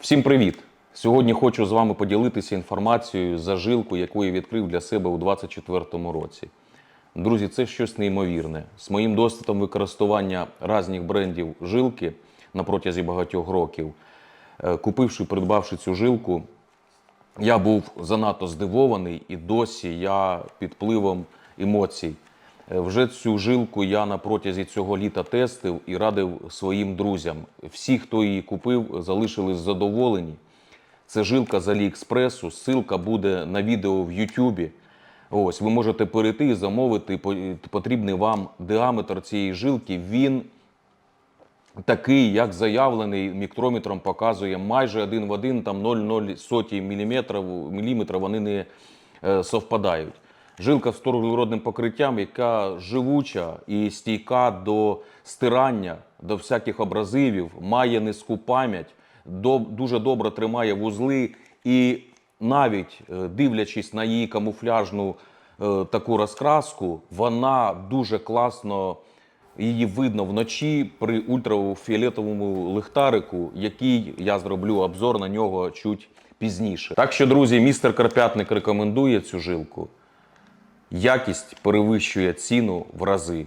Всім привіт! Сьогодні хочу з вами поділитися інформацією за жилку, яку я відкрив для себе у 2024 році. Друзі, це щось неймовірне. З моїм досвідом використання різних брендів жилки на протязі багатьох років, е, купивши і придбавши цю жилку, я був занадто здивований і досі я під впливом емоцій. Е, Вже цю жилку я на протязі цього літа тестив і радив своїм друзям. Всі, хто її купив, залишились задоволені. Це жилка з Аліекспресу. Ссылка буде на відео в Ютубі. Ось ви можете перейти і замовити потрібний вам діаметр цієї жилки. Він такий, як заявлений, мікрометром показує майже один в один, там 0,0 мм, міліметра вони не е, совпадають. Жилка з вторглородним покриттям, яка живуча і стійка до стирання, до всяких абразивів, має низьку пам'ять, дуже добре тримає вузли і навіть е, дивлячись на її камуфляжну е, таку розкраску, вона дуже класно Її видно вночі при ультрафіолетовому лихтарику, який я зроблю обзор на нього чуть пізніше. Так що, друзі, містер Карпятник рекомендує цю жилку. Якість перевищує ціну в рази.